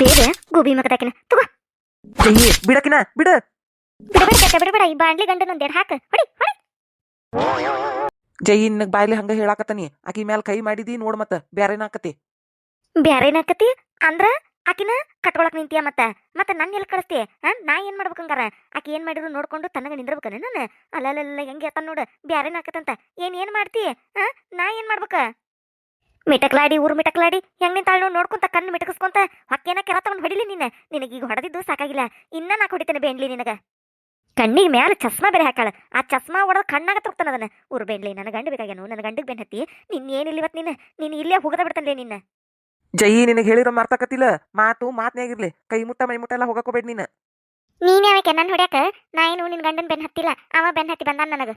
ಬೇರೆ ಗೋಬಿ ಮಗದಾಕಿನ ತಗೋ. ಜಯಿ ಬಿಡಕಿನ ಬಿಡ. ಬಿಡಬೇಡ ಕಾಕ ಬಿಡಬೇಡ ಈ ಬಾಂಡ್ಲಿ ಗಂಡನ ಒಂದೆರಡು ಹಾಕ. ಹೊಡಿ ಹೊಡಿ. ಜಯಿ ನಿನಗ್ ಬಾಯ್ಲಿ ಹಂಗ ಹೇಳಾಕತ್ತಾನಿ. ಆಕಿ ಮ್ಯಾಲ ಕೈ ಮಾಡಿದಿ ನೋಡ್ ಮತ್ತ ಬ್ಯಾರೇನಾಕತಿ ಆಕತಿ? ಬ್ಯಾರೆ ಏನಾಕತಿ ಅಂದ್ರ ಆಕಿನ ಕಟ್ಕೊಳಕ್ ನಿಂತಿಯ ಮತ್ತ? ಮತ್ತ ನನ್ನ ಎಲ್ಲಿ ಕಳಿಸ್ತಿ? ನಾ ಏನ್ ಮಾಡ್ಬೇಕಂಗಾರ ಆಕಿ ಏನ್ ಮಾಡಿದ್ರು ನೋಡ್ಕೊಂಡು ತನಗ ನಿಂದ್ರಬೇಕನ ನಾನು ಅಲ್ಲಲ್ಲ ಹೆಂಗೆ ಅತ್ತ ನೋಡು ಬ್ಯಾರೇನಾಕತ್ತಂತ ಏನ್ ಏನ್ ಮಾಡ್ತಿ? ನಾ ಏನ್ ಮಾಡ್ಬೇಕ? ಮಿಟಕ್ಲಾಡಿ ಊರು ಮಿಟಕ್ಲಾಡಿ ಹೆಂಗ್ ನಿಂತಾಳ ನೋಡ್ ನೋಡ್ಕೊಂತ ಕಣ್ಣು ಮಿಟಕಸ್ಕೊಂತ ಹೊಕ್ಕೇನ ಕೆರ ತಗೊಂಡ್ ಹೊಡಿಲಿ ನೀನ್. ನಿನಗೀಗ ಹೊಡೆದಿದ್ದು ಸಾಕಾಗಿಲ್ಲ. ಇನ್ನ ನಾ ಹೊಡಿತೇನೆ ಬೇಂಡ್ಲಿ ನಿನಗ. ಕಣ್ಣಿಗೆ ಮ್ಯಾಲ ಚಸ್ಮಾ ಬೇರೆ ಹಾಕಾಳ ಆ ಚಸ್ಮಾ ಹೊಡೆದ ಕಣ್ಣಾಗ ತುರ್ತಾನ ಅದನ್ನ ಊರು ಬೇಂಡ್ಲಿ ನನ್ನ ಗಂಡ ಬೇಕಾಗ್ಯಾನು ನನ್ನ ಗಂಡಿಗೆ ಬೆನ್ ಹತ್ತಿ. ನಿನ್ ಏನಿಲ್ಲ ಇವತ್ತು ನಿನ್ನ ನೀನ್ ಇಲ್ಲೇ ಹೋಗದ ಬಿಡ್ತಾನೆ ನಿನ್ನ. ಜಯಿ ನಿನಗೆ ಹೇಳಿರೋ ಮಾರ್ತಾಕತ್ತಿಲ್ಲ ಮಾತು ಮಾತ್ನ್ಯಾಗಿರ್ಲಿ. ಕೈ ಮುಟ್ಟ ಮೈ ಮುಟ್ಟ ಎಲ್ಲ ಹೋಗಕೋಬೇಡ ನೀನ್. ನೀನ್ ಯಾವಕ್ಕೆ? ನನ್ನ ಹೊಡ್ಯಾಕ? ನಾ ಏನು ನಿನ್ ಗಂಡನ್ ಬೆನ್ ಹತ್ತಿಲ್ಲ. ಅವ ಬೆನ್ ಹತ್ತಿ ಬಂದಾನ ನನಗ.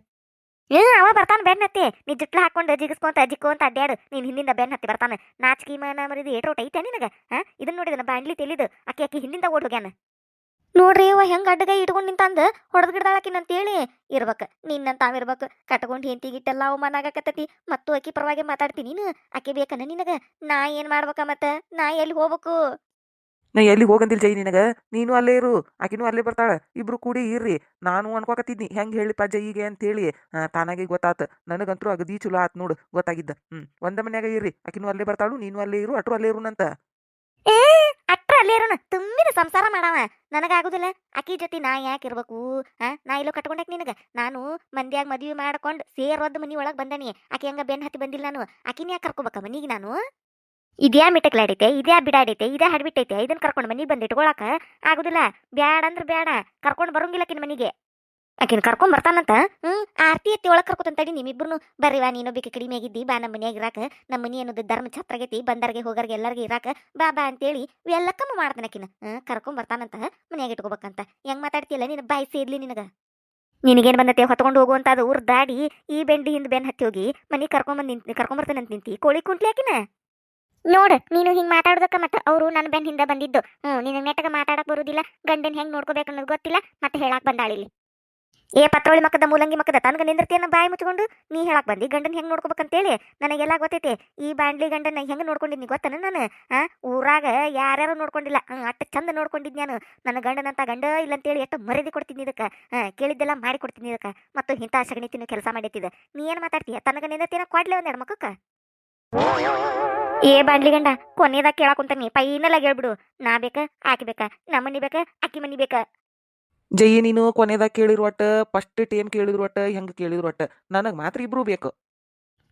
ಏ, ಅವ ಬರ್ತಾನೆ ಬೆನ್ನ ಹತ್ತಿ. ನೀ ಜುಟ್ಲ ಹಾಕೊಂಡು ಜಿಗಿಸ್ಕೊಂತ ಜಿಕ್ಕೊಂತ ಅಡ್ಡಾಡು ನೀನ್ ಹಿಂದಿಂದ ಬೆನ್ನ ಹತ್ತಿ ಬರ್ತಾನೆ. ನಾಚಿಕಿ ಮನ ಮರಿದು ಏಟ್ರೋಟ್ ಐತೆ ನಿನಗ? ಹಾ? ಇದನ್ನ ನೋಡಿದನ ಬಾಂಡ್ಲಿ ತೆಲಿದು ಅಕ್ಕಿ ಅಕ್ಕಿ ಹಿಂದಿಂದ ಓಡ್ ಹೋಗ್ಯಾನ. ನೋಡ್ರಿ, ಇವ ಹೆಂಗ್ ಅಡ್ಡಗೈ ಇಟ್ಕೊಂಡು ನಿಂತಂದ ಹೊಡೆದ್ ಗಿಡದಾಳಕಿನ ಇರ್ಬೇಕು ನಿನ್ನಂತ ತಾವಿರ್ಬೇಕು ಕಟ್ಕೊಂಡು ಹೆಂತಿ ಗಿಟ್ಟೆಲ್ಲ ಅವಮಾನ ಆಗಾಕತ್ತತಿ. ಮತ್ತು ಅಕ್ಕಿ ಪರವಾಗಿ ಮಾತಾಡ್ತೀನಿ ನೀನು. ಅಕ್ಕಿ ಬೇಕನ ನಿನಗ? ನಾ ಏನ್ ಮಾಡ್ಬೇಕ ಮತ್ತ? ನಾ ಎಲ್ಲಿ ಹೋಗ್ಬೇಕು? ನಾ ಎಲ್ಲಿ ಹೋಗಂದಿಲ್ಲ ಜೈ ನಿನಗ? ನೀನು ಅಲ್ಲೇ ಇರು ಆಕಿನೂ ಅಲ್ಲೇ ಬರ್ತಾಳ. ಇಬ್ರು ಕೂಡಿ ಇರ್ರಿ. ನಾನು ಅನ್ಕೋಕತ್ತಿದ್ನಿ ಹೆಂಗ್ ಹೇಳಿಪ್ಪ ಜೈಗೆ ಅಂತ ಹೇಳಿ ಆ, ತಾನಾಗೆ ಗೊತ್ತಾತ. ನನಗಂತೂ ಅಗದಿ ಚಲೋ ಆತ್ ನೋಡು ಗೊತ್ತಾಗಿದ್ದ. ಹ್ಮ್ ಒಂದ ಮನ್ಯಾಗ ಇರ್ರಿ. ಆಕಿನೂ ಅಲ್ಲೇ ಬರ್ತಾಳು ನೀನು ಅಲ್ಲೇ ಇರು ಅಟ್ರು ಅಲ್ಲೇ ಇರುನಂತ. ಏ ಅಟ್ರ ಅಲ್ಲೇ ಇರೋಣ ತುಂಬಿದ ಸಂಸಾರ ಮಾಡವ. ನನಗಾಗುದಿಲ್ಲ. ಆಕಿ ಜೊತೆ ನಾ ಯಾಕೆ ಇರ್ಬೇಕು? ನಾ ಇಲ್ಲೋ ನಿನಗ? ನಾನು ಮಂದ್ಯಾಗ ಮದುವೆ ಮಾಡ್ಕೊಂಡು ಸೇರೋದ್ ಮನಿ ಒಳಗ್ ಬಂದಾನಿ. ಆಕಿ ಹಂಗ ಬೆನ್ ಹತ್ತಿ ಬಂದಿಲ್ಲ ನಾನು. ಆಕಿನ ಯಾಕೆ ಕರ್ಕೋಬೇಕ ಮನಿಗೆ ನಾನು? ಇದ್ಯಾ ಮಿಟಕ್ಲಾಡೈತೆ, ಇದ್ಯಾ ಬಿಡಾಡೈತೆ ಇದೇ ಹಡ್ಬಿಟ್ಟೈತೆ ಇದನ್ನ ಕರ್ಕೊಂಡು ಮನಿಗೆ ಬಂದು ಇಟ್ಕೊಳಕ ಆಗುದಿಲ್ಲ. ಬ್ಯಾಡ ಅಂದ್ರ ಬ್ಯಾಡ, ಕರ್ಕೊಂಡು ಬರೋಂಗಿಲ್ಲ ಆಕಿನ ಮನಿಗೆ. ಆಕಿನ ಕರ್ಕೊಂಡ್ ಬರ್ತಾನಂತ? ಹ್ಮ್, ಆರ್ತಿ ಎತ್ತಿ ಒಳಗ್ ಕರ್ಕೊತಂತಡಿ ನಿಮ್ಮಿಬ್ರು ಬರ್ರಿವಾ ನೀನು ಬೇಕೆ ಕಡಿಮೆ ಆಗಿದ್ದಿ, ಬಾ ನಮ್ಮ ಮನ್ಯಾಗ ಇರಾಕ. ನಮ್ಮ ಮನಿ ಅನ್ನೋದು ಧರ್ಮ ಛತ್ರಗೈತಿ, ಬಂದರ್ಗೆ ಹೋಗರ್ಗೆ ಎಲ್ಲರಿಗೆ ಇರಾಕ. ಬಾ ಬಾ ಅಂತೇಳಿ ಇವೆಲ್ಲಕ್ಕಮ್ಮ ಮಾಡ್ತಾನ ಆಕಿನ. ಹ್ಮ್, ಕರ್ಕೊಂಡ್ ಬರ್ತಾನಂತ, ಮನೆಯಾಗ ಇಟ್ಕೋಬೇಕಂತ. ಹೆಂಗ್ ಮಾತಾಡ್ತಿಯಲ್ಲ ನಿನ್ನ ಬಾಯಿ ಸೇರ್ಲಿ ನಿನಗ? ನಿನಗೇನ್ ಬಂದತೆ, ಹೊತ್ಕೊಂಡು ಹೋಗುವಂತ ಅದು ಊರ್ ದಾಡಿ, ಈ ಬೆಂಡಿ ಹಿಂದ್ ಬೆನ್ ಹತ್ತಿ ಹೋಗಿ ಮನಿ ಕರ್ಕೊಂಡ್ ಬಂದ್ ನಿಂತ್ ಕರ್ಕೊಂಡ್ ಬರ್ತಾನಂತ ನಿಂತಿ? ಕೋಳಿ ಕುಂಟ್ಲಿ ಆಕಿನ? ನೋಡ್ ನೀನು ಹಿಂಗ್ ಮಾತಾಡೋದಕ್ಕ ಮತ್ತ ಅವರು ನನ್ನ ಬೆನ್ ಹಿಂದೆ ಬಂದಿದ್ದು. ಹ್ಮ್ ನಿನಗೆ ನೆಟ್ಟಗ ಮಾತಾಡಕ್ಕೆ ಬರುದಿಲ್ಲ ಗಂಡನ್ ಹೆಂಗ್ ನೋಡ್ಕೋಬೇಕು ಅನ್ನೋದು ಗೊತ್ತಿಲ್ಲ ಮತ್ತೆ ಹೇಳಾಕ್ ಬಂದಾಳಿಲ್ಲಿ ಏ ಪತ್ರೋಳಿ ಮಕ್ಕದ ಮೂಲಂಗಿ ಮಕ್ಕದ ತನಗ ನಿಂದಿರ್ತಿಯನ್ನ ಬಾಯಿ ಮುಚ್ಕೊಂಡು? ನೀ ಹೇಳಕ್ ಬಂದಿ ಗಂಡನ ಹೆಂಗ್ ನೋಡ್ಕೋಬೇಕಂತೇಳಿ? ನನಗೆಲ್ಲ ಗೊತ್ತೈತಿ ಈ ಬಾಂಡ್ಲಿ ಗಂಡನ ಹೆಂಗ್ ನೋಡ್ಕೊಂಡಿದ್ನಿ ಗೊತ್ತನ ನಾನು? ಆ ಊರಾಗ ಯಾರ್ಯಾರು ನೋಡ್ಕೊಂಡಿಲ್ಲ ಹ್ಮ್, ಅಟ್ಟ ಚಂದ ನೋಡ್ಕೊಂಡಿದ್ ನಾನು. ನನ್ನ ಗಂಡನಂತ ಗಂಡ ಇಲ್ಲ ಅಂತೇಳಿ ಎಷ್ಟು ಮರ್ಯಾದೆ ಕೊಡ್ತೀನಿ ಇದಕ್ಕೆ? ಹಾ ಕೇಳಿದ್ದೆಲ್ಲ ಮಾಡಿ ಕೊಡ್ತೀನಿ ಇದಕ್ಕೆ. ಮತ್ತು ಇಂಥ ಸಗಣಿ ತಿನ್ನು ಕೆಲಸ ಮಾಡಿತ್ತಿದ್ದೆ ನೀ ಏನ್ ಮಾತಾಡ್ತೀಯ? ತನಗ ನಿಂದಿರ್ತೀನ ಕೊಡ್ಲೇ ಒಂದೆರಡು ಮಕ್ಕಕ್ಕ? ಏ ಬಾಡ್ಲಿ ಗಂಡ ಕೊನೆದಾಗ ಕೇಳಾಕುಂತಾನಿ ಫೈನಲ್ ಆಗಿ ಹೇಳ್ಬಿಡು. ನಾ ಬೇಕ ಆಕಿ ಬೇಕ ನಮ್ಮ ಮನಿ ಬೇಕ ಆಕಿ ಮನಿ ಬೇಕ. ಜಯಿ ನೀನು ಕೊನೆದಾಗ ಕೇಳಿರು ಒಟ್ಟ ಫಸ್ಟ್ ಟೈಮ್ ಕೇಳಿದ್ರು ಒಟ್ಟ ಹೆಂಗ್ ಕೇಳಿದ್ರು ಒಟ್ಟ. ನನಗ್ ಮಾತ್ರ ಇಬ್ರು ಬೇಕು.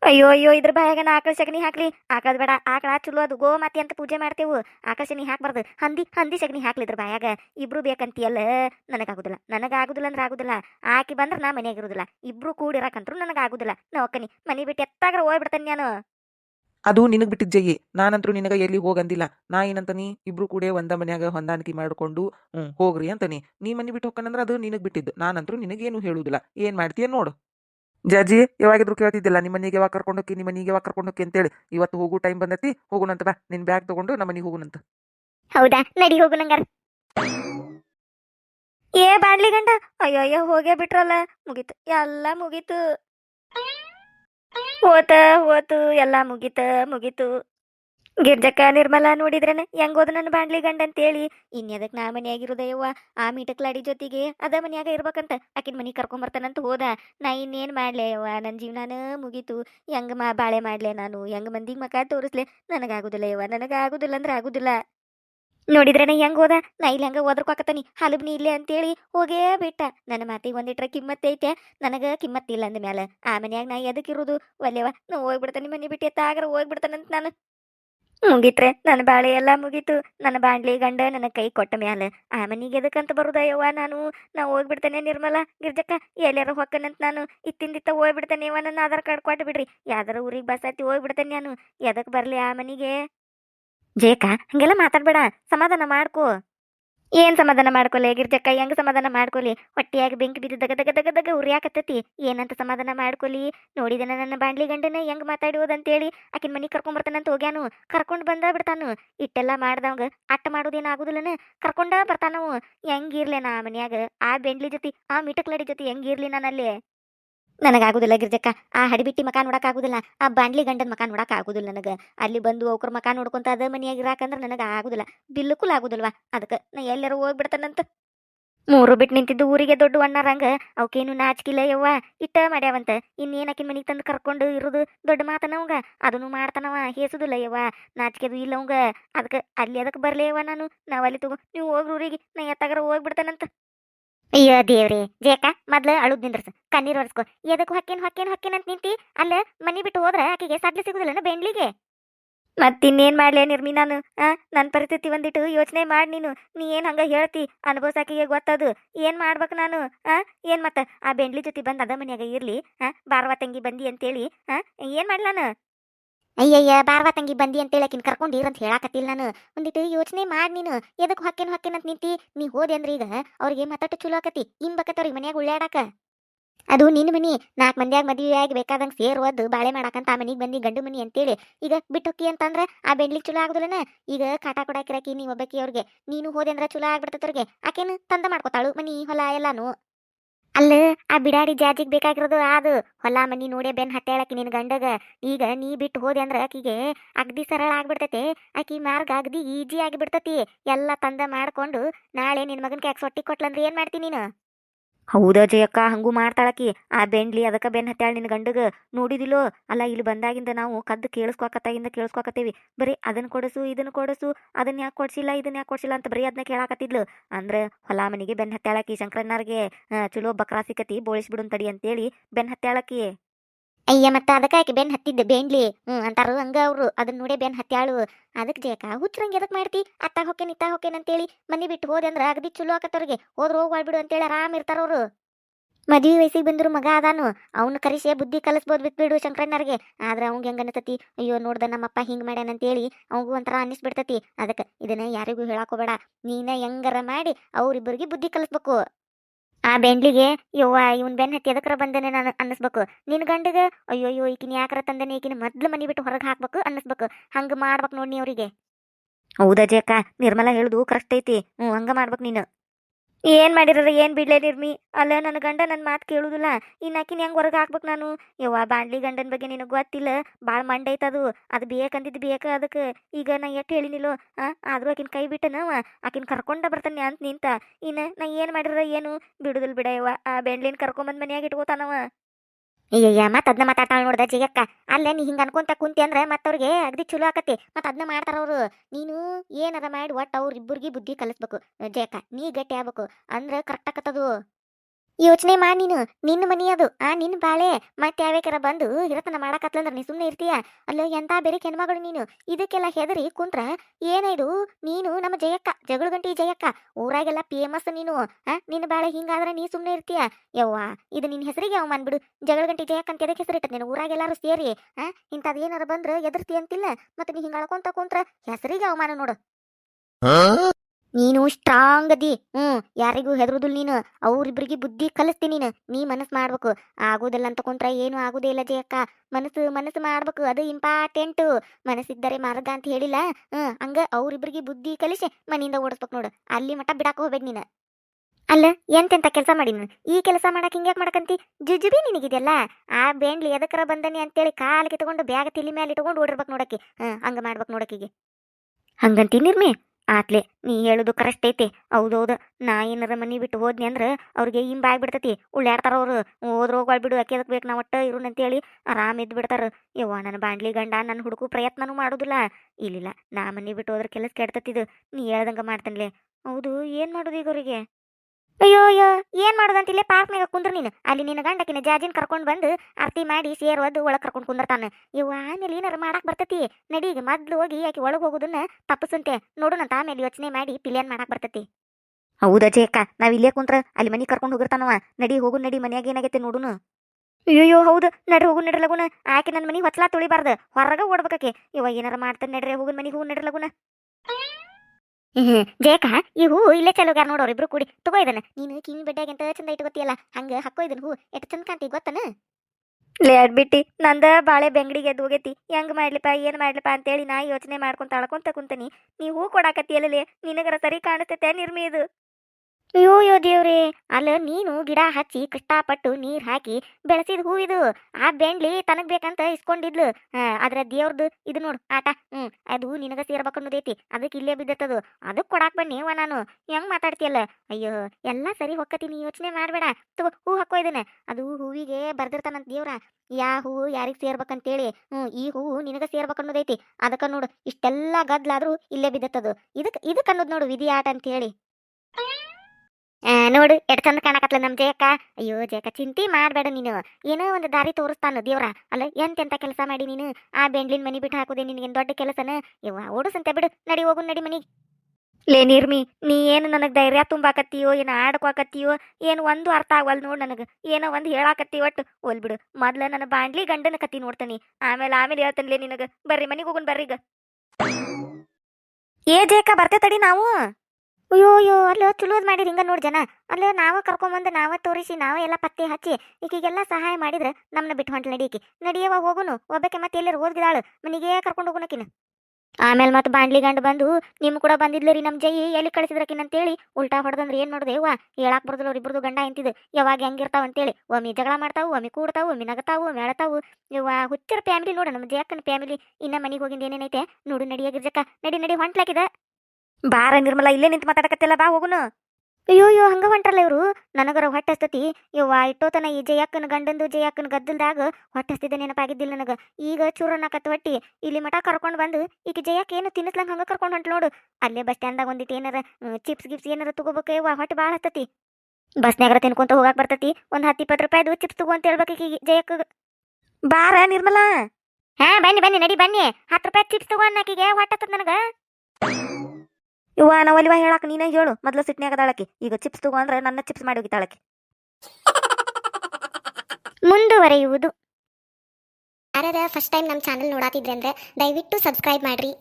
ಅಯ್ಯೋ ಅಯ್ಯೋ ಇದ್ರ ಬಾಯಾಗ ನಾ ಆಕಳ ಸಗಣಿ ಹಾಕ್ಲಿ. ಆಕಳದ್ ಬೇಡ ಆಕಳ ಚಲೋ ಅದು. ಗೋ ಮಾತಿ ಅಂತ ಪೂಜೆ ಮಾಡ್ತೇವು. ಆಕಳ ಸಗಣಿ ಹಾಕ್ಬಾರ್ದು. ಹಂದಿ ಹಂದಿ ಸಗಣಿ ಹಾಕ್ಲಿ ಇದ್ರ ಬಾಯಾಗ. ಇಬ್ರು ಬೇಕಂತಿಯಲ್ಲ ನನಗಾಗುದಿಲ್ಲ. ನನಗಾಗುದಿಲ್ಲ ಅಂದ್ರೆ ಆಗುದಿಲ್ಲ. ಆಕಿ ಬಂದ್ರ ನಾ ಮನೆಯಾಗಿರುದಿಲ್ಲ ಇಬ್ರು ಕೂಡಿರಾಕಂತ್ರು ನನಗಾಗುದಿಲ್ಲ. ನಾ ಒಕ್ಕನಿ. ಮನಿ ಬಿಟ್ಟು ಎತ್ತಾಗ್ರ ಹೋಗ್ಬಿಡ್ತೇನೆ ನಾನು. ಅದು ನಿನಗ್ ಬಿಟ್ಟಿದ್ ಜಯಿ ನಾನಂತ್ರು ನಿನಗ ಎಲ್ಲಿ ಹೋಗಂದಿಲ್ಲ. ನಾ ಏನಂತನಿ? ಇಬ್ರು ಕೂಡ ಒಂದ ಮನ್ಯಾಗ ಹೊಂದಾಣಿಕೆ ಮಾಡ್ಕೊಂಡು ಹ್ಮ್. ಹೋಗ್ರಿ ಅಂತನಿ. ನೀ ಮನಿ ಬಿಟ್ಟು ಹೋಗ್ಕನಂದ್ರ ಅದು ನಿನಗ್ ಬಿಟ್ಟಿದ್ದು. ನಾನಂತರೂ ನಿನಗೇನು ಹೇಳುದಿಲ್ಲ. ಏನ್ ಮಾಡ್ತೀಯ ನೋಡು. ಜಾಜಿ ಯಾವಾಗಿದ್ರು ಕೇಳ್ತಿದ್ದಿಲ್ಲ ನಿಮ್ಮ ಮನೆಗೆ ಯಾವಾಗ ಕರ್ಕೊಂಡು ಹೋಗಿ ನಿಮ್ಮ ಮನೆಗೆ ಯಾವಾಗ ಕರ್ಕೊಂಡು ಹೋಗಿ ಅಂತೇಳಿ. ಇವತ್ತು ಹೋಗು ಟೈಮ್ ಬಂದತಿ ಹೋಗುಣಂತ ಬಾ. ನಿನ್ ಬ್ಯಾಗ್ ತಗೊಂಡು ನಮ್ಮ ಮನೆಗೆ ಹೋಗುಣಂತ ಹೌದಾ? ನಡಿ ಹೋಗು ನಂಗಾರ. ಏ ಬಾಡ್ಲಿ ಗಂಡ ಅಯ್ಯೋ ಅಯ್ಯೋ ಹೋಗೇ ಬಿಟ್ರಲ್ಲ. ಮುಗೀತು. ಎಲ್ಲ ಮುಗೀತು. ಹೋತ ಓತು, ಎಲ್ಲ ಮುಗಿತ, ಮುಗಿತು. ಗಿರ್ಜಕ್ಕ ನಿರ್ಮಲ ನೋಡಿದ್ರನ ಹೆಂಗ್ ಹೋದ ನನ್ನ ಬಾಂಡ್ಲಿ ಗಂಡ ಅಂತೇಳಿ. ಇನ್ಯದಕ್ ನಾ ಮನ್ಯಾಗಿರುದಯ್ಯವ್ವ? ಆ ಮೀಟಕ್ಲಾಡಿ ಜೊತೆಗೆ ಅದ ಮನ್ಯಾಗ ಇರ್ಬೇಕಂತ. ಆಕಿನ ಮನಿ ಕರ್ಕೊಂಬರ್ತಾನಂತ ಹೋದ. ನಾ ಇನ್ನೇನ್ ಮಾಡ್ಲೇ ಯವ್ವ ನನ್ನ ಜೀವನಾನ ಮುಗೀತು. ಹೆಂಗ ಮಾ ಬಾಳೆ ಮಾಡ್ಲೆ ನಾನು? ಹೆಂಗ ಮಂದಿಗೆ ಮಕ ತೋರಿಸ್ಲೆ? ನನಗಾಗುದಿಲ್ಲ ಯವ್ವ ನನಗಾಗುದಿಲ್ಲ ಅಂದ್ರೆ ಆಗುದಿಲ್ಲ. ನೋಡಿದ್ರೇನ ಹೆಂಗ್ ಹೋದ? ನಾ ಇಲ್ಲಿ ಹಂಗ ಒದರ್ಕೊಕತ್ತಾನಿ ಹಲಬ್ನಿ ಇಲ್ಲೇ ಅಂತೇಳಿ ಹೋಗೇ ಬಿಟ್ಟ. ನನ್ನ ಮಾತಿಗೆ ಒಂದಿಟ್ರ ಕಿಮ್ಮತ್ ಐತೆ. ನನಗ ಕಿಮ್ಮತ್ತಿಲ್ಲ ಅಂದ ಮ್ಯಾಲ. ಆ ಮನ್ಯಾಗ ನಾ ಎದಕ್ಕಿರುದು ಒಲ್ಲೆವ ನಾ ಹೋಗ್ಬಿಡ್ತಾನೆ ಮನಿ ಬಿಟ್ಟು ಎತ್ತಾಗ್ರ ಹೋಗ್ಬಿಡ್ತಾನಂತ ನಾನು. ಮುಗಿತ್ರೆ ನನ್ನ ಬಾಳೆ ಎಲ್ಲ ಮುಗೀತು. ನನ್ನ ಬಾಂಡ್ಲಿ ಗಂಡ ನನ್ನ ಕೈ ಕೊಟ್ಟ ಮ್ಯಾಲ. ಆ ಮನೆಗೆ ಎದಕ್ಕಂತ ಬರುದಯ್ಯವ್ವ ನಾನು? ನಾ ಹೋಗ್ಬಿಡ್ತೇನೆ ನಿರ್ಮಲ, ಗಿರ್ಜಕ್ಕ ಎಲ್ಲಾರ ಹೊಕ್ಕನಂತ ನಾನು. ಇತ್ತಿಂದಿತ್ತ ಹೋಗ್ಬಿಡ್ತೇನೆ ನನ್ನ ಆಧಾರ್ ಕಾರ್ಡ್ ಕೊಟ್ಟು ಬಿಡ್ರಿ. ಯಾವ್ದಾರ ಊರಿಗೆ ಬಸ್ ಹತ್ತಿ ಹೋಗ್ಬಿಡ್ತೇನೆ ನಾನು. ಎದಕ್ಕೆ ಬರಲಿ ಆ ಮನಿಗೆ? ಜೇಕ, ಹಂಗೆಲ್ಲ ಮಾತಾಡ್ಬೇಡ. ಸಮಾಧಾನ ಮಾಡ್ಕೋ. ಏನ್ ಸಮಾಧಾನ ಮಾಡ್ಕೊಲಿ? ಗಿರ್ಜಕ್ಕ, ಹೆಂಗ್ ಸಮಾಧಾನ ಮಾಡ್ಕೊಲಿ? ಹೊಟ್ಟಿಯಾಗಿ ಬೆಂಕಿ ಬಿದ್ದು ದಗ ದಗ ದಗ ದಗ ಉರಿಯಾಕತ್ತತಿ. ಏನಂತ ಸಮಾಧಾನ ಮಾಡ್ಕೊಲಿ? ನೋಡಿದನ ನನ್ನ ಬಾಂಡ್ಲಿ ಗಂಡನ ಹೆಂಗ್ ಮಾತಾಡುವುದಂತೇಳಿ ಆಕಿನ ಮನಿ ಕರ್ಕೊಂಡ್ ಬರ್ತಾನಂತ ಹೋಗ್ಯಾನು. ಕರ್ಕೊಂಡ್ ಬಂದ ಬಿಡ್ತಾನು. ಇಟ್ಟೆಲ್ಲ ಮಾಡ್ದವಂಗ ಅಟ್ಟ ಮಾಡೋದೇನ ಆಗುದಿಲ್ಲನ? ಕರ್ಕೊಂಡ ಬರ್ತಾನವು. ಹೆಂಗಿರ್ಲಿ ನಾ ಮನ್ಯಾಗ? ಆ ಬೆಂಡ್ಲಿ ಜೊತೆ, ಆ ಮಿಟಕ್ಲಡಿ ಜೊತೆ ಹೆಂಗಿರ್ಲಿ ನಾನಲ್ಲಿ? ನನಗಾಗುದಿಲ್ಲ ಗಿರ್ಜಕ್ಕ. ಆ ಹಡಿಬಿಟ್ಟಿ ನೋಡಕ್ ಆಗುದಿಲ್ಲ ಆ ಬಾಂಡ್ಲಿ ಗಂಡನ ನೋಡಕ್ ಆಗುದಿಲ್ಲ ನನಗ. ಅಲ್ಲಿ ಬಂದು ಅವ್ರ ಮಕ ನೋಡ್ಕೊಂತ ಅದ ಮನಿಯಾಗ ಇರಾಕಂದ್ರ ನನಗ ಆಗುದಿಲ್ಲ. ಬಿಲ್ಕುಲ್ ಆಗುದಿಲ್ವಾ? ಅದಕ್ಕೆ ನಾ ಎಲ್ಲರೂ ಹೋಗ್ಬಿಡ್ತಾನಂತ. ಮೂರು ಬಿಟ್ಟು ನಿಂತಿದ್ದು ಊರಿಗೆ ದೊಡ್ಡ ಅಣ್ಣಾರಂಗ. ಅವಕೇನು ನಾಚಿಕಿಲ್ಲ ಯವ್ವ. ಇಟ್ಟ ಮಾಡ್ಯಾವಂತ. ಇನ್ನೇನ್ ಆಕಿನ ಮನಿಗೆ ತಂದು ಕರ್ಕೊಂಡು ಇರೋದು ದೊಡ್ಡ ಮಾತನವಂಗ. ಅದನ್ನು ಮಾಡ್ತಾನವ. ಹೇಸುದಿಲ್ಲ ಯವ್ವ. ನಾಚಿಕೆದು ಇಲ್ಲ ಅವಂಗ ಅದಕ್ಕೆ ಅಲ್ಲಿ ಅದಕ್ಕೆ ಬರಲೇ ನಾನು. ನಾವಲ್ಲಿ ತಗೋ. ನೀವು ಹೋಗ್ರಿ ಊರಿಗೆ. ನಾ ಎತ್ತಾಗರ ಹೋಗ್ಬಿಡ್ತಾನಂತ. ಅಯ್ಯೋ ದೇವ್ರಿ ಜೇಕ ಮೊದ್ಲು ಅಳುದ್ ನಿಂದ್ರಸ. ಕಣ್ಣೀರ್ ಒರೆಸ್ಕೊ. ಎದಕ್ ಹೊಕ್ಕೇನ್ ಹೊಕ್ಕೇನ್ ಹೊಕ್ಕೇನ್ ಅಂತ ನಿಂತಿ? ಅಲ್ಲ, ಮನಿ ಬಿಟ್ಟು ಹೋದ್ರ ಆಕೆಗೆ ಸಾಧ್ಯ ಸಿಗುದಿಲ್ಲನ ಬೆಂಡ್ಲಿಗೆ? ಮತ್ತಿನ್ನೇನ್ ಮಾಡ್ಲೇ ನಿರ್ಮಿ ನಾನು? ಆ ನನ್ನ ಪರಿಸ್ಥಿತಿ ಒಂದಿಟ್ಟು ಯೋಚನೆ ಮಾಡಿ ನೀನು. ನೀ ಏನ್ ಹಂಗ ಹೇಳ್ತಿ? ಅನುಭವ್ಸಾಕಿಗೆ ಗೊತ್ತದು. ಏನ್ ಮಾಡ್ಬೇಕು ನಾನು? ಆ, ಏನ್ ಮತ್ತ? ಆ ಬೆಂಡ್ಲಿ ಜೊತೆ ಬಂದ್ ಅದ ಮನ್ಯಾಗ ಇರ್ಲಿ. ಆ, ಬಾರ್ವಾ ತಂಗಿ ಬಂದಿ ಅಂತೇಳಿ. ಆ, ಏನ್ ಮಾಡ್ಲ ನಾನು? ಅಯ್ಯಯ್ಯ, ಬಾರ್ವಾ ತಂಗಿ ಬಂದಿ ಅಂತೇಳಿ ಆಕಿನ ಕರ್ಕೊಂಡು ಅಂತ ಹೇಳಾಕತ್ತಿಲ್ಲ ನಾನು. ಒಂದಿಟ್ಟು ಯೋಚನೆ ಮಾಡಿ ನೀನು. ಎದಕ್ ಹೊಕ್ಕೇನು ಹೊಕ್ಕೇನ್ ಅಂತ ನಿಂತಿ? ನೀ ಹೋದೆ ಅಂದ್ರೆ ಈಗ ಅವ್ರಿಗೆ ಮತ್ತಟ್ಟು ಚಲೋ ಆಕತಿ. ಇಂಬಕತ್ತ ಅವ್ರಿಗೆ ಮನ್ಯಾಗ ಉಳ್ಳಾಡಕ ಅದು ನಿನ್ನ ಮನಿ. ನಾಲ್ಕು ಮಂದಿಯಾಗ ಮದುವೆ ಆಗಿ ಬೇಕಾದಂಗೆ ಸೇರ್ ಒದ್ದು ಬಾಳೆ ಮಾಡಾಕಂತ ಆ ಮನಿಗೆ ಬಂದಿ ಗಂಡು ಮನಿ ಅಂತೇಳಿ. ಈಗ ಬಿಟ್ಟು ಹೊಕ್ಕಿ ಅಂತಂದ್ರೆ ಆ ಬೆಂಡ್ಲಿಗೆ ಚಲೋ ಆಗುದಿಲ್ಲನ? ಈಗ ಕಾಟ ಕೊಡಾಕಿರಾಕಿ ನೀ ಒಬ್ಬಕಿ ಅವ್ರಿಗೆ. ನೀನು ಹೋದೆ ಅಂದ್ರೆ ಚಲೋ ಆಗ್ಬಿಡ್ತೈತೆ ಅವ್ರಿಗೆ. ಆಕೇನು ತಂದ ಮಾಡ್ಕೊತಾಳು ಮನಿ ಹೊಲ ಎಲ್ಲಾನು? ಅಲ್ಲ ಆ ಬಿಡಾಡಿ ಜಾಜಿಗೆ ಬೇಕಾಗಿರೋದು ಅದು. ಹೊಲ ಮನಿ ನೋಡೇ ಬೆನ್ ಹತ್ತೇಳಕ್ಕೆ ನಿನ್ ಗಂಡಗ. ಈಗ ನೀ ಬಿಟ್ಟು ಹೋದೆ ಅಂದ್ರೆ ಆಕಿಗೆ ಅಗ್ದಿ ಸರಳ ಆಗ್ಬಿಡ್ತೈತೆ. ಆಕಿ ಮಾರ್ಗ ಅಗ್ದಿ ಈಜಿ ಆಗಿಬಿಡ್ತತಿ. ಎಲ್ಲ ತಂದ ಮಾಡ್ಕೊಂಡು ನಾಳೆ ನಿನ್ ಮಗನ ಕ್ಯಾಕ್ ಸೊಟ್ಟಿ ಕೊಟ್ಲಂದ್ರೆ ಏನ್ ಮಾಡ್ತೀನಿ ನೀನು? ಹೌದಾ ಜಯಕ್ಕ ಹಂಗೂ ಮಾಡ್ತಾಳಕಿ. ಆ ಬೆಂಡ್ಲಿ ಅದಕ್ಕೆ ಬೆನ್ ಹತ್ತಾಳ ನಿನ್ ಗಂಡಗ. ನೋಡಿದಿಲ್ಲೋ? ಅಲ್ಲ, ಇಲ್ಲಿ ಬಂದಾಗಿಂದ ನಾವು ಕದ್ದು ಕೇಳಿಸ್ಕೊಕತ್ತಾಗಿಂದ ಕೇಳಿಸ್ಕೊಕತ್ತೇವಿ. ಬರೀ ಅದನ್ನ ಕೊಡಸು ಇದನ್ನ ಕೊಡಸು ಅದನ್ನ ಯಾಕೆ ಕೊಡ್ಸಿಲ್ಲ ಇದನ್ನ ಯಾಕೆ ಕೊಡ್ಸಿಲ್ಲ ಅಂತ ಬರೀ ಅದನ್ನ ಕೇಳಾಕತ್ತಿದ್ಲು. ಅಂದ್ರೆ ಹೊಲ ಮನಿಗೆ ಬೆನ್ ಹತ್ತಾಳಕಿ ಶಂಕರನ್ನಾರ್ಗೆ ಚಲೋ ಬಕ್ರಾ ಸಿಕ್ಕತಿ ಬೋಳಿಸ್ಬಿಡುನ್ ತಡಿ ಅಂತೇಳಿ ಬೆನ್ ಹತ್ತಾಳಕಿ ಅಯ್ಯ, ಮತ್ತ ಅದಕ್ಕೆ ಆಕೆ ಬೆನ್ ಹತ್ತಿದ್ದೆ ಬೇನ್ಲಿ ಹ್ಞೂ ಅಂತಾರು ಹಂಗ ಅವರು. ಅದನ್ನ ನೋಡೇ ಬೆನ್ ಹತ್ಯಾಳು. ಅದಕ್ಕೆ ಜಯಕ ಹುಚ್ಚರಂಗೆ ಎದಕ್ ಮಾಡ್ತಿ? ಅತ್ತಾಗ ಹೊಕ್ಕೇನ್ ಇತ್ತಾಗ ಅಂತ ಅಂತೇಳಿ ಮನಿ ಬಿಟ್ಟು ಹೋದೆ ಅಂದ್ರೆ ಅಗದಿ ಚಲೋ ಆಕತ್ತವ್ರಿಗೆ. ಹೋದ್ರ ಹೋಗ್ಬಿಡು ಅಂತೇಳಿ ಆರಾಮ್ ಇರ್ತಾರವ್ರು ಮದುವೆ ವಯಸ್ಸಿಗೆ ಬಂದ್ರು ಮಗ ಅದಾನು. ಅವ್ನ ಕರೆಸಿ ಬುದ್ಧಿ ಕಲಿಸ್ಬೋದು ಬಿಟ್ಬಿಡು ಶಂಕರಣ್ಣರಿಗೆ. ಆದ್ರೆ ಅವ್ಗೆ ಹೆಂಗ ಅನ್ನತತಿ ಅಯ್ಯೋ, ನೋಡ್ದ ನಮ್ಮಪ್ಪ ಹಿಂಗ್ ಮಾಡ್ಯಾನ ಅಂತೇಳಿ ಅವಂಗೂ ಒಂಥರ ಅನ್ನಿಸ್ಬಿಡ್ತತಿ. ಅದಕ್ಕೆ ಇದನ್ನ ಯಾರಿಗೂ ಹೇಳಾಕೋಬೇಡ ನೀನ ಹೆಂಗಾರ ಮಾಡಿ ಅವರಿಬ್ಬರಿಗೆ ಬುದ್ಧಿ ಕಲಿಸ್ಬೇಕು. ಆ ಬೆಂಡ್ಲಿಗೆ, ಯವ್ವ, ಇವನ್ ಬೆನ್ ಹತ್ತಿ ಎದಕ್ರ ಬಂದನೆ ನಾನು ಅನ್ನಿಸ್ಬೇಕು? ನಿನ್ ಗಂಡಗ? ಅಯ್ಯೋ ಅಯ್ಯೋ ಈಕಿನ ಯಾಕರ ತಂದನೆ? ಈಕಿನ ಮೊದ್ಲು ಮನಿ ಬಿಟ್ಟು ಹೊರಗೆ ಹಾಕ್ಬೇಕು ಅನ್ನಿಸ್ಬೇಕು. ಹಂಗ ಮಾಡ್ಬೇಕು ನೋಡಿ ಅವರಿಗೆ. ಹೌದಾ ಜೇಕ ನಿರ್ಮಲಾ ಹೇಳುದು ಕರೆಕ್ಟ್ ಐತಿ. ಹ್ಞೂ ಹಂಗ ಮಾಡ್ಬೇಕು ನೀನು. ಏನ್ ಮಾಡಿರ ಏನ್ ಬಿಡ್ಲೇ ನಿರ್ಮಿ ಅಲ್ಲ, ನನ್ನ ಗಂಡ ನನ್ನ ಮಾತು ಕೇಳುದಿಲ್ಲ. ಇನ್ನಾಕಿನ ಹೆಂಗ್ ಹೊರಗೆ ಹಾಕ್ಬೇಕ್ ನಾನು? ಯವ್ವ ಬಾಂಡ್ಲಿ ಗಂಡನ ಬಗ್ಗೆ ನಿನಗೆ ಗೊತ್ತಿಲ್ಲ? ಭಾಳ ಮಂಡ ಐತದು ಅದು. ಬೇಕ ಅದಕ್ಕೆ ಈಗ ನಾ ಎಟ್ ಹೇಳಿನಿಲ್ಲೋ ಆದ್ರೂ ಆಕಿನ ಕೈ ಬಿಟ್ಟನವ ಆಕಿನ ಕರ್ಕೊಂಡ ಬರ್ತಾನೆ ಅಂತ ನಿಂತ. ಇನ್ನ ನಾ ಏನ್ ಮಾಡಿರ ಏನು? ಬಿಡುದಿಲ್ಲ ಬಿಡ ಯವ್ವ. ಆ ಬೆಂಡ್ಲಿನ ಕರ್ಕೊಂಬಂದ್ ಮನ್ಯಾಗ ಇಟ್ಕೋತಾನವ. ಅಯ್ಯಯ್ಯ, ಮತ್ತೆ ಅದನ್ನ ಮಾತಾಡ್ತಾಳ ನೋಡ್ದ ಜಯಕ್ಕ ಅಲ್ಲೇ ನೀ ಹಿಂಗೆ ಅನ್ಕೊಂತ ಕುಂತಿ ಅಂದ್ರೆ ಮತ್ತೆ ಅವ್ರಿಗೆ ಅಗ್ದಿ ಚಲೋ ಆಕತಿ. ಮತ್ತೆ ಅದನ್ನ ಮಾಡ್ತಾರ ಅವರು. ನೀನು ಏನಾರ ಮಾಡಿ ಒಟ್ಟು ಅವ್ರ ಇಬ್ಬರಿಗೆ ಬುದ್ಧಿ ಕಲಿಸ್ಬೇಕು. ಜಯಕ್ಕ, ನೀ ಗಟ್ಟಿ ಆಗ್ಬೇಕು. ಅಂದ್ರೆ ಕರೆಕ್ಟ್ ಆಕತ್ತದು ಯೋಚನೆ ಮಾಡಿ ನೀನು. ನಿನ್ನ ಮನಿ ಅದು. ಆ ನಿನ್ನ ಬಾಳೆ. ಮತ್ತೆ ಯಾವ್ಯಾಕರ ಬಂದು ಹಿರತನ ಮಾಡಕತ್ಲಂದ್ರ ನೀ ಸುಮ್ಮನೆ ಇರ್ತೀಯ? ಅಲ್ಲ, ಎಂತ ಬೇರೆ ಹೆಣ್ಮಗಳು ನೀನು? ಇದಕ್ಕೆಲ್ಲ ಹೆದರಿ ಕುಂತ್ರ ಏನಿದು ನೀನು ನಮ್ಮ ಜಯಕ್ಕ ಜಗಳ ಗಂಟಿ ಜಯಕ್ಕ. ಊರಾಗೆಲ್ಲ ಫೇಮಸ್ ನೀನು. ಆ, ನಿನ್ನ ಬಾಳೆ ಹಿಂಗಾದ್ರೆ ನೀ ಸುಮ್ಮನೆ ಇರ್ತೀಯ? ಯವ್ವ, ಇದು ನಿನ್ನ ಹೆಸರಿಗೆ ಅವಮಾನ ಬಿಡು. ಜಗಳ ಗಂಟಿ ಜಯಕ್ಕ ಅಂತ ಎದಕ್ಕೆ ಹೆಸರಿಟ್ಟ? ನೀನು ಊರಾಗೆಲ್ಲಾರು ಸೇರಿ. ಆ ಇಂಥದ್ದು ಏನಾರ ಬಂದ್ರೆ ಎದರ್ತಿ ಅಂತಿಲ್ಲ. ಮತ್ತೆ ನೀ ಹಿಂಗೆ ಅಳ್ಕೊಂತ ಕುಂತ್ರ ಹೆಸರಿಗೆ ಅವಮಾನ ನೋಡು. ನೀನು ಸ್ಟ್ರಾಂಗ್ ಅದಿ. ಹ್ಮ್, ಯಾರಿಗೂ ಹೆದರುದಿಲ್ಲ ನೀನು. ಅವ್ರಿಬ್ರಿಗೆ ಬುದ್ಧಿ ಕಲಿಸ್ತೀನಿ ನೀನು. ನೀ ಮನಸ್ಸು ಮಾಡ್ಬೇಕು. ಆಗುದಿಲ್ಲ ಅಂತ ಕುಂತ್ರ ಏನು ಆಗೋದೇ ಇಲ್ಲ ಜಯಕ್ಕ. ಮನಸ್ಸು ಮನಸ್ಸು ಮಾಡ್ಬೇಕು. ಅದು ಇಂಪಾರ್ಟೆಂಟು ಮನಸ್ಸಿದ್ದರೆ ಮಾರ್ಗ ಅಂತ ಹೇಳಿಲ್ಲ. ಹ್ಮ್, ಹಂಗ ಅವ್ರಿಬ್ರಿಗೆ ಬುದ್ಧಿ ಕಲಿಸಿ ಮನೆಯಿಂದ ಓಡಿಸ್ಬೇಕು ನೋಡು. ಅಲ್ಲಿ ಮಟ್ಟ ಬಿಡಾಕ ಹೋಗ್ಬೇಡ ನೀನು. ಅಲ್ಲ, ಎಂತೆಂತ ಕೆಲಸ ಮಾಡಿ ನೀನು? ಈ ಕೆಲಸ ಮಾಡಕ್ ಹಿಂಗ್ಯಾಕ್ ಮಾಡಕಂತಿ? ಜುಜುಬಿ ನಿನಗಿದೆಯಲ್ಲ? ಆ ಬೇಂಡ್ಲಿ ಎದಕ್ಕರ ಬಂದನಿ ಅಂತೇಳಿ ಕಾಲಿಗೆ ತಗೊಂಡು ಬ್ಯಾಗ್ ತಿಲಿ ಮೇಲೆ ಇಟ್ಕೊಂಡು ಓಡಿರ್ಬೇಕು ನೋಡಕ್ಕೆ. ಹ್ಮ್, ಹಂಗ ಮಾಡ್ಬೇಕು ನೋಡಕ್ಕಿಗೆ. ಹಂಗಂತಿ ನಿರ್ಮಿ? ಆತ್ಲೆ, ನೀ ಹೇಳುದು ಕರೆಕ್ಟ್ ಐತಿ. ಹೌದೌದು, ನಾ ಏನಾರ ಮನಿ ಬಿಟ್ಟು ಹೋದ್ನಿ ಅಂದ್ರೆ ಅವ್ರಿಗೆ ಹಿಂಬಾಗ್ಬಿಡ್ತತಿ ಉಳ್ಳಾಡ್ತಾರ ಅವ್ರು ಹೋದ್ರ ಹೋಗ್ಬಾಳ್ ಬಿಡು, ಅಕ್ಕಿ ಅದಕ್ಕೆ ಬೇಕು, ನಾ ಒಟ್ಟ ಇರುನ್ ಅಂತೇಳಿ ಆರಾಮ್ ಇದ್ದು ಬಿಡ್ತಾರ ಯವ್ವ ನನ್ನ ಬಾಂಡ್ಲಿ ಗಂಡ ನನ್ನ ಹುಡುಕು ಪ್ರಯತ್ನನೂ ಮಾಡೋದಿಲ್ಲ. ಇಲ್ಲಿಲ್ಲ, ನಾ ಮನಿ ಬಿಟ್ಟು ಹೋದ್ರೆ ಕೆಲಸ ಕೆಡ್ತತಿದು ನೀ ಹೇಳ್ದಂಗ ಮಾಡ್ತೇನ್ಲೆ. ಹೌದು, ಏನ್ ಮಾಡೋದು ಈಗ ಅವ್ರಿಗೆ? ಅಯ್ಯೋ ಅಯ್ಯೋ, ಏನ್ ಪಾರ್ಕ್ ಪಾರ್ಕ್ನಾಗ ಕುಂದ್ರ ನೀನು. ಅಲ್ಲಿ ನಿನ್ನ ಗಂಡಕಿನ ಜಾಜಿನ ಕರ್ಕೊಂಡ್ ಬಂದು ಆರತಿ ಮಾಡಿ ಸೇರ್ ಒದ್ದು ಒಳಗ್ ಕರ್ಕೊಂಡ್ ಕುಂದಿರ್ತಾನೆ. ಇವ ಆಮೇಲೆ ಏನಾರ ಮಾಡಕ್ ಬರ್ತತಿ? ನಡಿ ಈಗ ಮೊದ್ಲು ಹೋಗಿ ಆಕೆ ಒಳಗ್ ಹೋಗೋದನ್ನ ತಪ್ಪಸಂತೆ. ನೋಡೋಣಂತ ಆಮೇಲೆ ಯೋಚನೆ ಮಾಡಿ ಪಿಲಿಯನ್ ಮಾಡಕ್ ಬರ್ತತಿ. ಹೌದಾ ಅಕ್ಕ, ನಾವ್ ಇಲ್ಲೇ ಕುಂತ್ರ ಅಲ್ಲಿ ಮನಿ ಕರ್ಕೊಂಡು ಹೋಗಿರ್ತಾನವ ನಡಿ ಹೋಗು, ನಡಿ, ಮನ್ಯಾಗ ಏನಾಗೈತೆ ನೋಡುನು. ಅಯ್ಯೋ ಹೌದು. ನಡ್ರಿ ಹೋಗು, ನಡ್ರಿ ಲಗುನ. ಆಕೆ ನನ್ನ ಮನಿ ಹೊತ್ಲಾ ತುಳಿಬಾರ್ದು. ಹೊರಗ ಓಡ್ಬೇಕಾಕೆ ಇವಾಗ ಏನಾರ ಮಾಡ್ತಾನೆ ನಡ್ರಿ ಹೋಗು ಮನೆಗೆ ಹೋಗು ನಡ್ರಿ ಲಗುನ. ಹ್ಮ್ ಜೇಕ ಈ ಹೂ ಇಲ್ಲೇ ಚಲೋಗಾರ ನೋಡೋರು ಇಬ್ರು ಕೂಡಿ. ತಗೋ ಇದನ್ನ. ನೀನು ಕಿವಿ ಬೆಡ್ಡಾಗ ಎಂತ ಚಂದ ಇಟ್ಕೋತಿಯಲ್ಲ, ಹಂಗ ಹಾಕೋ ಇದನ್ನ ಹೂ. ಎಷ್ಟು ಚಂದ ಕಾಣ್ತಿ ಗೊತ್ತನ ಲೇಡ್ ಬಿಟ್ಟಿ ನಂದ ಬಾಳೆ ಬೆಂಗಡಿಗೆ ಎದ್ದು ಹೋಗೈತಿ. ಹೆಂಗ್ ಮಾಡ್ಲಿಪ್ಪ, ಏನ್ ಮಾಡ್ಲಿಪ್ಪ ಅಂತೇಳಿ ನಾ ಯೋಚನೆ ಮಾಡ್ಕೊಂತ ಅಳ್ಕೊಂತ ಕುಂತನಿ. ನೀ ಹೂ ಕೊಡಾಕತ್ತಿಯಲ್ಲೇ ನಿನಗರ ಸರಿ ಕಾಣಿಸ್ತೈತೆ ನಿರ್ಮಿ ಇದು. ಅಯ್ಯೋ ಯೋ ದೇವ್ರಿ, ಅಲ್ಲ ನೀನು ಗಿಡ ಹಚ್ಚಿ ಕಷ್ಟಪಟ್ಟು ನೀರ್ ಹಾಕಿ ಬೆಳೆಸಿದ ಹೂವಿದು ಆ ಬೆಂಡ್ಲಿ ತನಗ್ ಬೇಕಂತ ಇಸ್ಕೊಂಡಿದ್ಲು. ಅದ್ರ ದೇವ್ರದ್ದು ಇದು ನೋಡು ಆಟ. ಹ್ಮ್, ಅದು ನಿನಗ ಸೇರ್ಬೇಕು ಅನ್ನೋದೈತಿ. ಅದಕ್ಕೆ ಇಲ್ಲೇ ಬಿದ್ದತ್ತದು. ಅದಕ್ಕೆ ಕೊಡಾಕ್ ವ ನಾನು. ಹೆಂಗ್ ಮಾತಾಡ್ತಿಯಲ್ಲ? ಅಯ್ಯೋ, ಎಲ್ಲ ಸರಿ ಹೊಕ್ಕತೀನಿ ಯೋಚನೆ ಮಾಡ್ಬೇಡ. ತಗೋ, ಹೂ ಹಾಕೋ ಇದನ್ನ. ಅದು ಹೂವಿಗೆ ಬರ್ದಿರ್ತಾನಂತ ದೇವ್ರ. ಯಾ ಹೂವು ಯಾರಿಗ್ ಸೇರ್ಬೇಕಂತೇಳಿ? ಹ್ಮ್, ಈ ಹೂವು ನಿನಗೆ ಸೇರ್ಬೇಕು ಅನ್ನೋದೈತಿ. ಅದಕ್ಕ ನೋಡು, ಇಷ್ಟೆಲ್ಲ ಗದ್ಲಾದ್ರೂ ಇಲ್ಲೇ ಬಿದ್ದತ್ತದು. ಇದಕ್ ಇದಕ್ ಅನ್ನೋದು ನೋಡು ವಿಧಿ ಆಟ ಅಂತ ಹೇಳಿ ನೋಡು ಎಡ್ ಚಂದ ಕಾಣಕತ್ಲ ನಮ್ ಜಯಕ್ಕ. ಅಯ್ಯೋ, ಜಯಕ್ಕ, ಚಿಂತಿ ಮಾಡಬೇಡ ನೀನು. ಏನೋ ಒಂದು ದಾರಿ ತೋರಿಸ್ತಾನ ದೇವ್ರ. ಅಲ್ಲ, ಎಂತೆಂತ ಕೆಲಸ ಮಾಡಿ ನೀನು? ಆ ಬೆಂಡ್ಲಿನ ಮನಿ ಬಿಟ್ಟು ಹಾಕೋದೆ ನಿನಗೆ ದೊಡ್ಡ ಕೆಲಸನ? ಇವ ಓಡಿಸಂತೆ ಬಿಡು. ನಡಿ, ಹೋಗು, ನಡಿ ಮನಿ. ಲೇ ನೀರ್ಮಿ, ನೀ ಏನು ನನಗ್ ಧೈರ್ಯ ತುಂಬಾಕತ್ತೀಯೋ, ಏನು ಆಡ್ಕೋಕತ್ತೀಯೋ, ಏನು ಒಂದು ಅರ್ಥ ಆಗವಲ್ ನೋಡು ನನಗೆ. ಏನೋ ಒಂದು ಹೇಳಾಕತ್ತಿ ಒಟ್ಟು. ಬಿಡು. ಮೊದ್ಲ ನನ್ನ ಬಾಂಡ್ಲಿ ಗಂಡನ ಕತ್ತಿ ನೋಡ್ತಾನಿ. ಆಮೇಲೆ ಆಮೇಲೆ ಹೇಳ್ತಾನ್ಲೇ ನಿನಗೆ. ಬರ್ರಿ, ಮನಿಗ್ ಹೋಗುನ್ ಬರ್ರಿ ಈಗ ಏ ಜೇಕ ಬರ್ತೇ ತಡಿ ನಾವು? ಅಯ್ಯೋ ಅಯ್ಯೋ, ಅಲ್ಲೋ, ಚಲೋದ್ ಮಾಡಿರಿ ಹಿಂಗ ನೋಡ್ ಜನ. ಅಲ್ಲ, ನಾವ ಕರ್ಕೊಂಬಂದು ನಾವ ತೋರಿಸಿ, ನಾವ ಎಲ್ಲ ಪತ್ತೆ ಹಚ್ಚಿ, ಈಕಿಗೆಲ್ಲ ಸಹಾಯ ಮಾಡಿದ್ರೆ ನಮ್ನ ಬಿಟ್ಟು ಹೊಂಟ್ಲ ನಡೀಕಿ ನಡಿಯವ ಹೋಗುನು. ಒಬ್ಬಕ್ಕೆ ಮತ್ತೆ ಎಲ್ಲರೂ ಓದ್ಗಿದಾಳು. ಮನಿಗೆ ಕರ್ಕೊಂಡು ಹೋಗುನಕಿನ ಆಮೇಲೆ ಮತ್ತೆ ಬಾಂಡ್ಲಿ ಗಂಡ ಬಂದು, ನಿಮ್ ಕೂಡ ಬಂದಿದ್ಲು ರೀ ನಮ್ ಜೈ, ಎಲ್ಲಿ ಕಳಿಸಿದ್ರಕಿನ್ ಅಂತ ಹೇಳಿ ಉಲ್ಟಾ ಹೊಡೆದಂದ್ರೆ ಏನ್ ನೋಡ್ದೆ ಯವ್ವ? ಹೇಳಾಕ್ ಬರ್ದಲ್ಲ ಅವ್ರಿಬ್ರದು ಗಂಡ ಎಂತಿದ್ ಯಾವಾಗ ಹೆಂಗಿರ್ತಾವ ಅಂತೇಳಿ, ಒಮ್ಮೆ ಜಗಳ ಮಾಡ್ತಾವು, ಒಮ್ಮೆ ಕೂಡ್ತಾವು, ಒಮ್ಮೆ ನಗತಾವು, ಒಮ್ಮೆ ಇವ ಹುಚ್ಚರ ಫ್ಯಾಮಿಲಿ ನೋಡ ನಮ್ಮ ಜಯಕ್ಕನ ಫ್ಯಾಮಿಲಿ. ಇನ್ನ ಮನಿಗೆ ಹೋಗಿಂದ ಏನೇನೈತೆ? ನೋಡು ನಡಿಯಾಗಿರ್ಜಕ್ಕ ನಡಿ ನಡಿ, ಹೊಂಟ್ಲಾಕಿದ. ಬಾರ ನಿರ್ಮಲ ಇಲ್ಲೇ ನಿಂತು ಮಾತಾಡಕತ್ತಿಲ್ಲ ಬಾ ಹೋಗುನು. ಅಯ್ಯೋ ಅಯ್ಯೋ ಹಂಗ ಹೊಂಟ್ರಲ್ಲ ಇವರು? ನನಗರ ಹೊಟ್ಟೆ ಹಸ್ತತಿ ಯವ್ವ ಇಟ್ಟೋತನ ಈ ಜಯಕ್ಕನ ಗಂಡಂದು ಜಯಕ್ಕನ ಗದ್ದಲ್ದಾಗ ಹೊಟ್ಟೆ ಹಸ್ತಿದ್ದ ನೆನಪಾಗಿದ್ದಿಲ್ಲ ನನಗೆ. ಈಗ ಚೂರನ್ನ ಕತ್ ಹೊಟ್ಟಿ ಇಲ್ಲಿ ಮಠ ಕರ್ಕೊಂಡು ಬಂದು ಈಗ ಜಯಕ್ಕ ಏನು ತಿನ್ನಿಸ್ಲಂಗ ಹಂಗ ಕರ್ಕೊಂಡು ಹೊಂಟ್ ನೋಡು. ಅಲ್ಲೇ ಬಸ್ ಸ್ಟ್ಯಾಂಡ್ದಾಗ ಒಂದಿಟ್ಟು ಏನಾರ ಚಿಪ್ಸ್ ಗಿಪ್ಸ್ ಏನಾರ ತಗೋಬೇಕು ಯವ್ವ ಹೊಟ್ಟೆ ಭಾಳ ಹತ್ತತಿ. ಬಸ್ನ್ಯಾಗರ ತಿನ್ಕೊಂತ ಹೋಗಾಕ ಬರ್ತತಿ. ಒಂದ್ ಹತ್ತು ಇಪ್ಪತ್ತು ರೂಪಾಯಿದು ಚಿಪ್ಸ್ ತಗೋ ಅಂತ ಹೇಳ್ಬೇಕು ಈಗ ಜಯಕ್ಕ. ಬಾರ ನಿರ್ಮಲಾ. ಹಾ ಬನ್ನಿ ಬನ್ನಿ ನಡಿ ಬನ್ನಿ. ಹತ್ತು ರೂಪಾಯಿ ಚಿಪ್ಸ್ ತಗೋ ಅನ್ನಕಿಗೆ ಹೊಟ್ಟೆ ನನಗ. ಇವ್ವ ನಾವಲ್ಲಿವ ಹೇಳಕ್ ನೀನೇ ಹೇಳು. ಮೊದ್ಲು ಸಿಟ್ನ್ಯಾಗ ಅದಾಳಕಿ ಈಗ ಚಿಪ್ಸ್ ತಗೋ ಅಂದ್ರೆ ನನ್ನ ಚಿಪ್ಸ್ ಮಾಡಿ ಹೋಗಿತಾಳಕಿ ಮುಂದುವರೆಯುವುದು. ಯಾರ್ಯಾರ ಫಸ್ಟ್ ಟೈಮ್ ನಮ್ಮ ಚಾನಲ್ ನೋಡಾತಿದ್ರೆ ಅಂದ್ರೆ ದಯವಿಟ್ಟು ಸಬ್ಸ್ಕ್ರೈಬ್ ಮಾಡ್ರಿ.